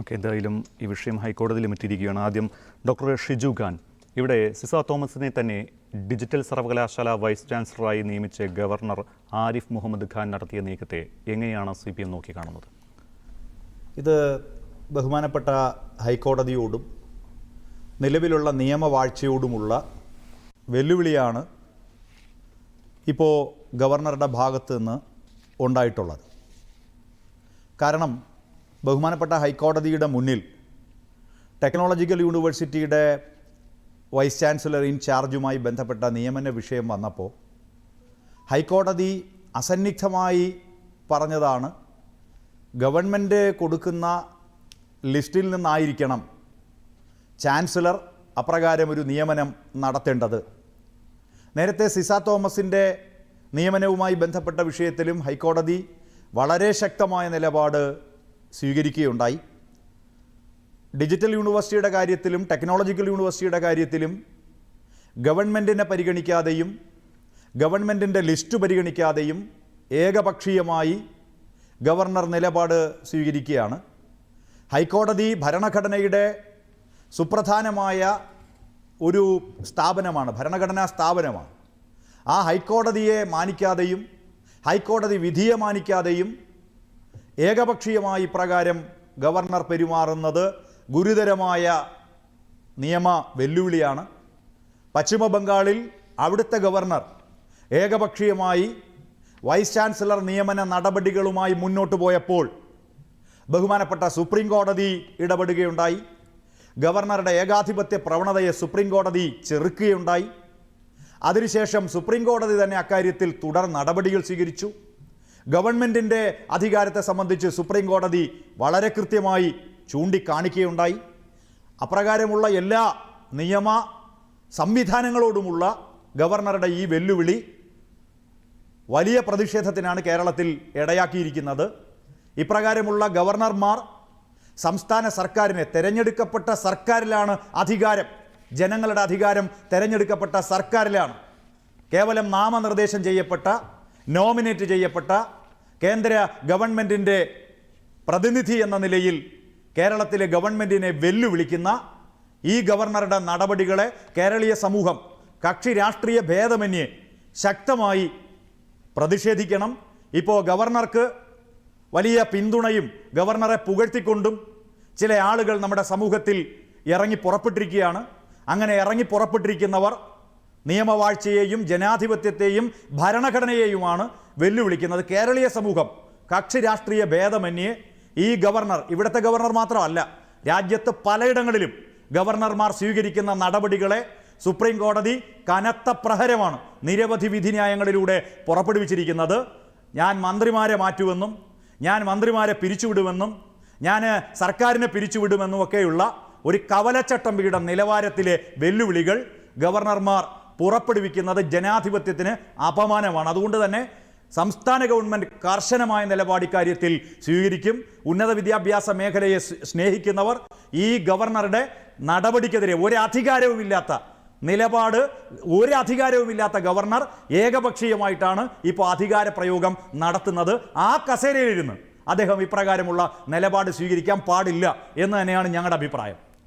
Okay എന്തായാലും ഈ വിഷയം ഹൈക്കോടതിയിലും എത്തിയിരിക്കുകയാണ്. ആദ്യം ഡോക്ടർ ഷിജു ഖാൻ. ഇവിടെ സിസ തോമസിനെ തന്നെ ഡിജിറ്റൽ സർവകലാശാല വൈസ് ചാൻസലറായി നിയമിച്ച ഗവർണർ ആരിഫ് മുഹമ്മദ് ഖാൻ നടത്തിയ നീക്കത്തെ എങ്ങനെയാണ് സി പി എം നോക്കിക്കാണുന്നത്? ഇത് ബഹുമാനപ്പെട്ട ഹൈക്കോടതിയോടും നിലവിലുള്ള നിയമവാഴ്ചയോടുമുള്ള വെല്ലുവിളിയാണ് ഇപ്പോൾ ഗവർണറുടെ ഭാഗത്ത് നിന്ന് ഉണ്ടായിട്ടുള്ളത്. കാരണം ബഹുമാനപ്പെട്ട ഹൈക്കോടതിയുടെ മുന്നിൽ ടെക്നോളജിക്കൽ യൂണിവേഴ്സിറ്റിയുടെ വൈസ് ചാൻസലർ ഇൻ ചാർജുമായി ബന്ധപ്പെട്ട നിയമന വിഷയം വന്നപ്പോൾ ഹൈക്കോടതി അസന്നിഗ്ധമായി പറഞ്ഞതാണ് ഗവൺമെന്റ് കൊടുക്കുന്ന ലിസ്റ്റിൽ നിന്നായിരിക്കണം ചാൻസലർ അപ്രകാരം ഒരു നിയമനം നടത്തേണ്ടത്. നേരത്തെ സിസ തോമസിന്റെ നിയമനവുമായി ബന്ധപ്പെട്ട വിഷയത്തിലും ഹൈക്കോടതി വളരെ ശക്തമായ നിലപാട് സ്വീകരിക്കുകയുണ്ടായി. ഡിജിറ്റൽ യൂണിവേഴ്സിറ്റിയുടെ കാര്യത്തിലും ടെക്നോളജിക്കൽ യൂണിവേഴ്സിറ്റിയുടെ കാര്യത്തിലും ഗവൺമെന്റിനെ പരിഗണിക്കാതെയും ഗവൺമെന്റിന്റെ ലിസ്റ്റ് പരിഗണിക്കാതെയും ഏകപക്ഷീയമായി ഗവർണർ നിലപാട് സ്വീകരിക്കുകയാണ്. ഹൈക്കോടതി ഭരണഘടനയുടെ സുപ്രധാനമായ ഒരു സ്ഥാപനമാണ് ഭരണഘടനാ സ്ഥാപനമാണ്. ആ ഹൈക്കോടതിയെ മാനിക്കാതെയും ഹൈക്കോടതി വിധിയെ മാനിക്കാതെയും ഏകപക്ഷീയമായി പ്രകാരം ഗവർണർ പെരുമാറുന്നത് ഗുരുതരമായ നിയമ വെല്ലുവിളിയാണ്. പശ്ചിമബംഗാളിൽ അവിടുത്തെ ഗവർണർ ഏകപക്ഷീയമായി വൈസ് ചാൻസലർ നിയമന നടപടികളുമായി മുന്നോട്ട് പോയപ്പോൾ ബഹുമാനപ്പെട്ട സുപ്രീം കോടതി ഇടപെടുകയുണ്ടായി. ഗവർണറുടെ ഏകാധിപത്യ പ്രവണതയെ സുപ്രീം കോടതി ചെറുക്കുകയുണ്ടായി. അതിനുശേഷം സുപ്രീം കോടതി തന്നെ അക്കാര്യത്തിൽ തുടർ നടപടികൾ സ്വീകരിച്ചു. ഗവൺമെന്റിന്റെ അധികാരത്തെ സംബന്ധിച്ച് സുപ്രീം കോടതി വളരെ കൃത്യമായി ചൂണ്ടിക്കാണിക്കുകയുണ്ടായി. അപ്രകാരമുള്ള എല്ലാ നിയമ സംവിധാനങ്ങളോടുമുള്ള ഗവർണറുടെ ഈ വെല്ലുവിളി വലിയ പ്രതിഷേധത്തിനാണ് കേരളത്തിൽ ഇടയാക്കിയിരിക്കുന്നത്. ഇപ്രകാരമുള്ള ഗവർണർമാർ സംസ്ഥാന സർക്കാരിനെ തെരഞ്ഞെടുക്കപ്പെട്ട സർക്കാരിലാണ് അധികാരം. ജനങ്ങളുടെ അധികാരം തെരഞ്ഞെടുക്കപ്പെട്ട സർക്കാരിലാണ്. കേവലം നാമനിർദ്ദേശം ചെയ്യപ്പെട്ട നോമിനേറ്റ് ചെയ്യപ്പെട്ട കേന്ദ്ര ഗവൺമെന്റിന്റെ പ്രതിനിധി എന്ന നിലയിൽ കേരളത്തിലെ ഗവൺമെന്റിനെ വെല്ലുവിളിക്കുന്ന ഈ ഗവർണറുടെ നടപടികളെ കേരളീയ സമൂഹം കക്ഷി രാഷ്ട്രീയ ഭേദമന്യേ ശക്തമായി പ്രതിഷേധിക്കണം. ഇപ്പോൾ ഗവർണർക്ക് വലിയ പിന്തുണയും ഗവർണറെ പുകഴ്ത്തിക്കൊണ്ടും ചില ആളുകൾ നമ്മുടെ സമൂഹത്തിൽ ഇറങ്ങി പുറപ്പെട്ടിരിക്കുകയാണ്. അങ്ങനെ ഇറങ്ങി പുറപ്പെട്ടിരിക്കുന്നവർ നിയമവാഴ്ചയെയും ജനാധിപത്യത്തെയും ഭരണഘടനയെയുമാണ് വെല്ലുവിളിക്കുന്നത്. കേരളീയ സമൂഹം കക്ഷി രാഷ്ട്രീയ ഭേദമന്യേ ഈ ഗവർണർ ഇവിടുത്തെ ഗവർണർ മാത്രമല്ല രാജ്യത്ത് പലയിടങ്ങളിലും ഗവർണർമാർ സ്വീകരിക്കുന്ന നടപടികളെ സുപ്രീം കോടതി കനത്ത പ്രഹരമാണ് നിരവധി വിധിന്യായങ്ങളിലൂടെ പുറപ്പെടുവിച്ചിരിക്കുന്നത്. ഞാൻ മന്ത്രിമാരെ മാറ്റുമെന്നും ഞാൻ മന്ത്രിമാരെ പിരിച്ചുവിടുമെന്നും ഞാൻ സർക്കാരിനെ പിരിച്ചുവിടുമെന്നും ഒക്കെയുള്ള ഒരു കവലച്ചട്ടം വീടം നിലവാരത്തിലെ വെല്ലുവിളികൾ ഗവർണർമാർ പുറപ്പെടുവിക്കുന്നത് ജനാധിപത്യത്തിന് അപമാനമാണ്. അതുകൊണ്ട് തന്നെ സംസ്ഥാന ഗവൺമെന്റ് കർശനമായ നിലപാട് ഇക്കാര്യത്തിൽ സ്വീകരിക്കും. ഉന്നത വിദ്യാഭ്യാസ മേഖലയെ സ്നേഹിക്കുന്നവർ ഈ ഗവർണറുടെ നടപടിക്കെതിരെ ഒരു അധികാരവുമില്ലാത്ത നിലപാട് ഒരു അധികാരവുമില്ലാത്ത ഗവർണർ ഏകപക്ഷീയമായിട്ടാണ് ഇപ്പോൾ അധികാര പ്രയോഗം നടത്തുന്നത്. ആ കസേരയിലിരുന്ന് അദ്ദേഹം ഇപ്രകാരമുള്ള നിലപാട് സ്വീകരിക്കാൻ പാടില്ല എന്ന് തന്നെയാണ് ഞങ്ങളുടെ അഭിപ്രായം.